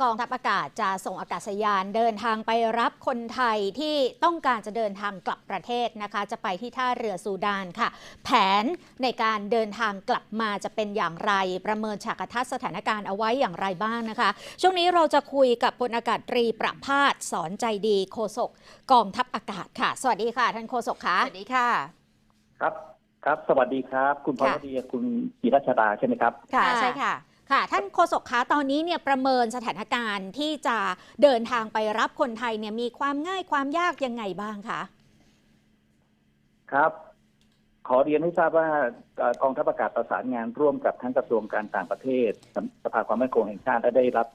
กองทัพอากาศจะส่งอากาศยานเดินทางไปรับคนไทยที่ต้องการจะเดินทางกลับประเทศนะคะ จะไปที่ท่าเรือซูดานค่ะ แผนในการเดินทางกลับมาจะเป็นอย่างไร ประเมินฉากทัศน์สถานการณ์เอาไว้อย่างไรบ้างนะคะ ช่วงนี้เราจะคุยกับพลอากาศตรีประภาสสอนใจดีโฆษกกองทัพอากาศค่ะ สวัสดีค่ะท่านโฆษกคะสวัสดีค่ะ ครับครับ สวัสดีครับ คุณพรค่ะวดีคุณกีรัชดาใช่ไหมครับ ค่ะค่ะใช่ค่ะ ค่ะ ท่านโฆษกคะตอนนี้เนี่ยประเมินสถานการณ์ที่จะเดินทางไปรับคนไทยเนี่ยมีความง่ายความยากยังไงบ้างคะครับ ขอเรียนให้ทราบว่ากองทัพอากาศประสานงานร่วมกับทั้งกระทรวงการต่างประเทศสภาความมั่นคงแห่งชาติได้รับ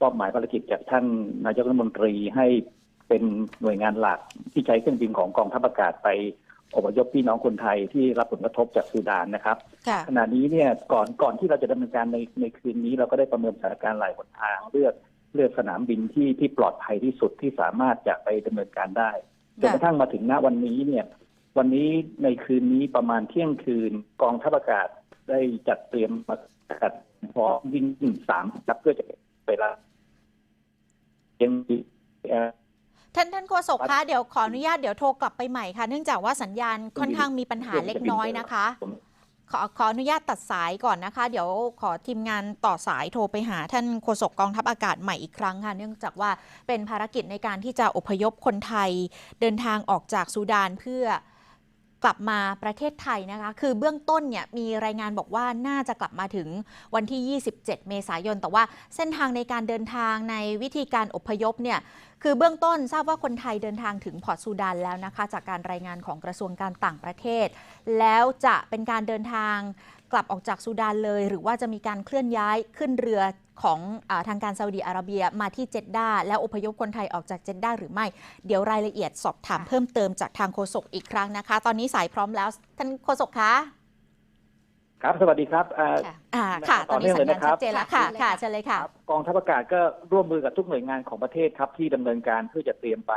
มอบหมายภารกิจจากท่านนายกรัฐมนตรีให้เป็นหน่วยงานหลักที่ใช้เครื่องบินของกองทัพอากาศไป อพยพพี่น้องคนไทยที่รับผลกระทบจากซูดานนะครับค่ะ ขณะนี้เนี่ยก่อนก่อนที่เราจะดำเนินการในในคืนนี้ เราก็ได้ประเมินสถานการณ์หลายหนทางเลือกเลือกสนามบินที่ที่ปลอดภัยที่สุดที่สามารถจะไปดำเนินการได้จนกระทั่งมาถึงณวันนี้เนี่ย วันนี้ในคืนนี้ประมาณเที่ยงคืนกองทัพอากาศได้จัดเตรียมมาจัดพร้อมวิ่งวิ่งสามครับเพื่อจะไปรับยังเอ่อ ท่านท่านโฆษกคะเดี๋ยวขออนุญาตเดี๋ยวโทรกลับไปใหม่ค่ะ เนื่องจากว่าสัญญาณค่อนข้างมีปัญหาเล็กน้อยนะคะผมขอขออนุญาตตัดสายก่อนนะคะ เดี๋ยวขอทีมงานต่อสายโทรไปหา ท่านโฆษกกองทัพอากาศใหม่อีกครั้งค่ะ เนื่องจากว่าเป็นภารกิจในการที่จะอพยพคนไทย เดินทางออกจากซูดานเพื่อ กลับมาประเทศไทยนะคะ คือเบื้องต้นเนี่ยมีรายงานบอกว่าน่าจะกลับมาถึงวันที่ 27 เมษายน แต่ว่าเส้นทางในการเดินทางในวิธีการอพยพเนี่ยคือเบื้องต้นทราบว่าคนไทยเดินทางถึงพอร์ตซูดานแล้วนะคะ จากการรายงานของกระทรวงการต่างประเทศ แล้วจะเป็นการเดินทางกลับออกจากซูดานเลย หรือว่าจะมีการเคลื่อนย้ายขึ้นเรือ ของอาทางการซาอุดีอาระเบียมาที่เจดดาแล้วอพยพคนไทยออกจากเจดดาหรือไม่ เดี๋ยวรายละเอียดสอบถามเพิ่มเติมจากทางโฆษกอีกครั้งนะคะ ตอนนี้สายพร้อมแล้วท่านโฆษกคะ ครับ สวัสดีครับอ่าค่ะอ่าค่ะตอนนี้ต่อเนื่สัองญเลยนะครับญาณชัดเจนแล้วค่ะค่ะค่ะเชิญเลยค่ะครับกองทัพอากาศก็ร่วมมือกับทุกหน่วยงานของประเทศครับที่ดำเนินการเพื่อจะเตรียมไป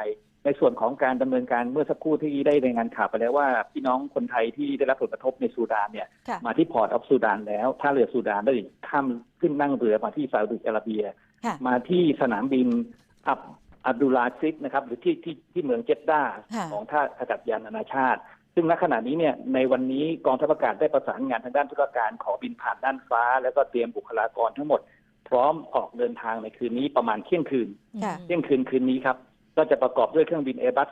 ในส่วนของการดำเนินการเมื่อสักครู่ที่ได้รายงานข่าวไปแล้วว่าพี่น้องคนไทยที่ได้รับผลกระทบในซูดานเนี่ยค่ะมาที่พอร์ตออฟซูดานแล้วท่าเรือซูดานได้ข้ามขึ้นนั่งเรือมาที่ซาอุดิอาระเบียค่ะมาที่สนามบินอับอับดุลลาซิกนะครับหรือที่ที่ที่เมืองเจดดาค่ะของท่าอากาศยานนานาชาติ ซึ่งณขณะนี้เนี่ยในวันนี้กองทัพอากาศได้ประสานงานทางด้านธุรการขอบินผ่านด้านฟ้า แล้วก็เตรียมบุคลากรทั้งหมด พร้อมออกเดินทางในคืนนี้ประมาณเที่ยงคืนค่ะ เที่ยงคืนคืนนี้ครับ ก็จะประกอบด้วยเครื่องบิน Airbus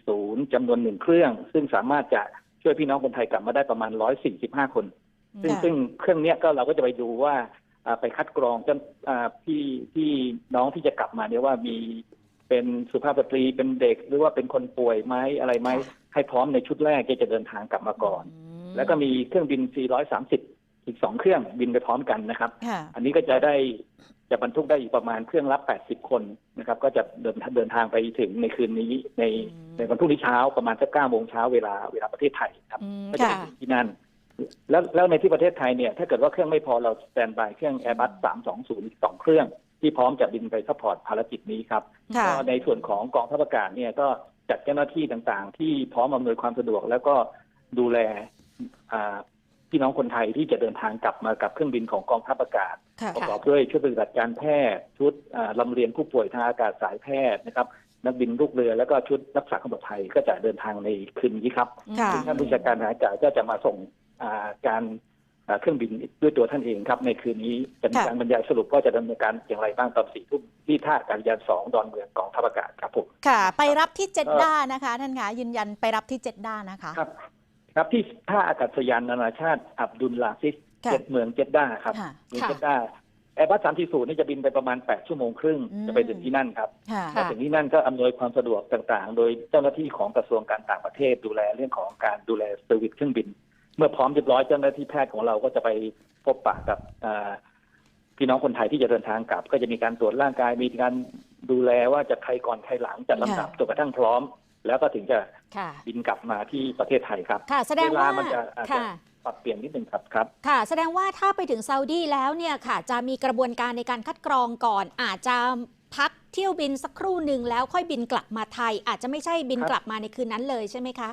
340 จำนวนหนึ่งเครื่อง ซึ่งสามารถจะช่วยพี่น้องคนไทยกลับมาได้ประมาณ 145 คน ซึ่งค่ะ ซึ่งเครื่องเนี้ยก็เราก็จะไปดูว่าอ่าไปคัดกรองจนอ่าพี่พี่น้องที่จะกลับมาเนี่ยว่ามี เป็นสุภาพสตรีเป็นเด็กหรือว่าเป็นคนป่วยไหมอะไรไหมให้พร้อมในชุดแรกที่จะเดินทางกลับมาก่อนมแล้วก็มีเครื่องบิน 430 อีกสองเครื่องบินไปพร้อมกันนะครับค่ะอันนี้ก็จะได้จะบรรทุกได้อีกประมาณเครื่องละ80 คนนะครับ ก็จะเดินเดินทางไปถึงในคืนนี้ในอืมในวันพรุ่งนี้เช้าประมาณสักเก้าโมงเช้าเวลาเวลาประเทศไทยครับอืมก็จะค่ะไปถึงที่นั่น แล้วแล้วในที่ประเทศไทยเนี่ยถ้าเกิดว่าเครื่องไม่พอเราสแตนบายเครื่อง Airbus 320อีกสองเครื่อง ที่พร้อมจะบินไปซัพพอร์ตภารกิจนี้ครับค่ะ ก็ในส่วนของกองทัพอากาศเนี่ยก็จัดเจ้าหน้าที่ต่างๆ ที่พร้อมอำนวยความสะดวก แล้วก็ดูแลอ่าพี่น้องคนไทยที่จะเดินทางกลับมากับเครื่องบินของกองทัพอากาศ ค่ะประกอบด้วยชุดปฏิบัติการแพทย์ชุดอ่าลำเลียงผู้ป่วยทางอากาศสายแพทย์นะครับ นักบินลูกเรือแล้วก็ชุดรักษาความปลอดภัยก็จะเดินทางในคืนนี้ครับ ค่ะ ซึ่งท่านผู้จัดการทหารอากาศก็จะมาส่งอ่าการอ่า เครื่องบินด้วยตัวท่านเองครับ ในคืนนี้จะมีค่ะการบรรยายสรุปว่าจะดำเนินการอย่างไรบ้างตอนสี่ทุ่มที่ท่าอากาศยานสองดอนเมืองกองทัพอากาศครับผมค่ะ ไปรับที่เจดด้านะคะ ท่านคะยืนยันไปรับที่เจดด้านะคะครับ ครับที่ท่าอากาศยานนานาชาติอับดุลลาซิสค่ะเจ็ดเมืองเจดดาครับค่ะเมืองค่ะเจดดาแอร์บัสสามสี่ศูนย์นี่จะบินไปประมาณแปดชั่วโมงครึ่งอืมจะไปถึงที่นั่นครับค่ะพอถึงที่นั่นก็อำนวยความสะดวกต่างๆ โดยเจ้าหน้าที่ของกระทรวงการต่างประเทศดูแลเรื่องของการดูแลเซอร์วิสเครื่องบินเมื่อพร้อมเรียบร้อยเจ้าหน้าที่แพทย์ของเราก็จะไปพบปะกับอ่าพี่น้องคนไทยที่จะเดินทางกลับ ก็จะมีการตรวจร่างกายมีการดูแลว่าจะใครก่อนใครหลังจัดลำดับค่ะจนกระทั่งพร้อม แล้วก็ถึงจะค่ะบินกลับมาที่ประเทศไทยครับค่ะแสดงเวลาว่ามันจะอาจจะค่ะปรับเปลี่ยนนิดนึงครับครับ ค่ะ แสดงว่าถ้าไปถึงซาอุดีแล้วเนี่ยค่ะ จะมีกระบวนการในการคัดกรองก่อน อาจจะพักเที่ยวบินสักครู่หนึ่งแล้วค่อยบินกลับมาไทย อาจจะไม่ใช่บินครับกลับมาในคืนนั้นเลยใช่ไหมคะ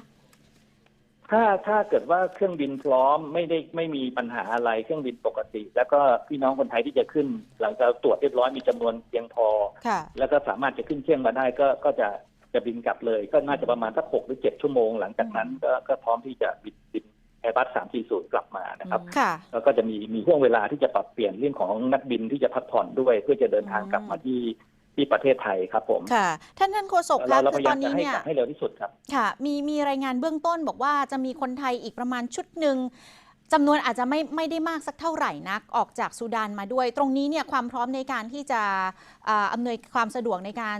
ถ้าถ้าเกิดว่าเครื่องบินพร้อมไม่ได้ไม่มีปัญหาอะไรเครื่องบินปกติ แล้วก็พี่น้องคนไทยที่จะขึ้น หลังจากตรวจเรียบร้อยมีจำนวนเพียงพอค่ะแล้วก็สามารถจะขึ้นเครื่องมาได้ก็ก็จะจะบินกลับเลย ก็น่าจะประมาณสักหกหรือเจ็ดชั่วโมงหลังจากนั้นก็ก็พร้อมที่จะบินบินแอร์บัสสามสี่ศูนย์กลับมานะครับค่ะแล้วก็จะมีมีห่วงเวลาที่จะปรับเปลี่ยนเรื่องของนักบินที่จะพักผ่อนด้วย เพื่อจะเดินทางกลับมาที่ ที่ประเทศไทยครับผมค่ะ ท่านท่านโฆษกเราคะเราคืพอยาตยาอมนจะนี้ให้เนี่ยกลับให้เร็วที่สุดครับ ค่ะ มีมีรายงานเบื้องต้นบอกว่าจะมีคนไทยอีกประมาณชุดหนึ่งจำนวนอาจจะไม่ไม่ได้มากสักเท่าไหร่นักออกจากซูดานมาด้วย ตรงนี้เนี่ยความพร้อมในการที่จะอ่าอำนวยความสะดวกในการ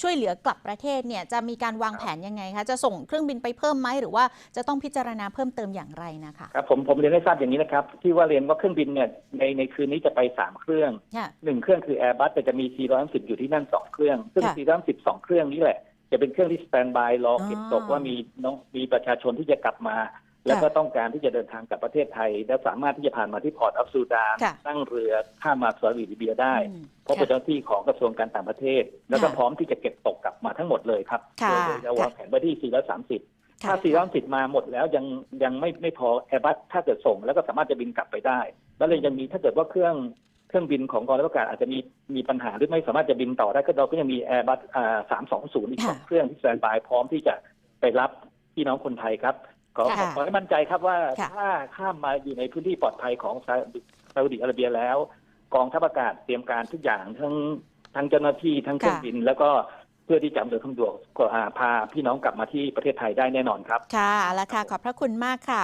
ช่วยเหลือกลับประเทศเนี่ยจะมีการวางแผนยังไงคะจะส่งเครื่องบินไปเพิ่มไหมหรือว่าจะต้องพิจารณาเพิ่มเติมอย่างไรนะคะครับผมผมเรียนให้ทราบอย่างนี้นะครับ ที่ว่าเรียนว่าเครื่องบินเนี่ยในในคืนนี้จะไปสามเครื่องค่ะหนึ่งเครื่องคือ Airbus แต่จะมี410 อยู่ที่นั่นสองเครื่องซึ่งค่ะ410สองเครื่องนี้แหละจะเป็นเครื่องที่สแตนบายรอเก็บตกอ๋อว่ามีน้องมีประชาชนที่จะกลับมา แล้วก็ต้องการที่จะเดินทางกลับประเทศไทย และสามารถที่จะผ่านมาที่พอร์ตอัฟซูดานค่ะนั่งเรือข้ามมาซาอุดิอาระเบียได้ อืมเพราะเป็นเจ้าหน้าที่ของกระทรวงการต่างประเทศ แล้วก็ค่ะพร้อมที่จะเก็บตกกลับมาทั้งหมดเลยครับค่ะโดยเราวางแผนไว้ที่ 430ค่ะถ้า430 มาหมดแล้วยังยังไม่ไม่พอแอร์บัสถ้าเกิดส่ง แล้วก็สามารถจะบินกลับไปได้ แล้วเลยยังมีถ้าเกิดว่าเครื่องเครื่องบินของกองทัพอากาศอาจจะมีมีปัญหาหรือไม่สามารถจะบินต่อได้ก็เราก็ยังมีแอร์บัสอ่า320อีกสองค่ะ เครื่องที่สแตนบายพร้อมที่จะไปรับพี่น้องคนไทยครับ ขอค่ะขอให้มั่นใจครับว่าค่ะถ้าข้ามมาอยู่ในพื้นที่ปลอดภัยของซาอุดิซาอุดิอาระเบียแล้ว กองทัพอากาศเตรียมการทุกอย่างทั้งทั้งเจ้าหน้าที่ทั้งเครื่องบิน แล้วก็เพื่อที่จะอำนวยความสะดวกอ่าพาพี่น้องกลับมาที่ประเทศไทยได้แน่นอนครับ ค่ะเอาละค่ะ ขอบพระคุณมากค่ะ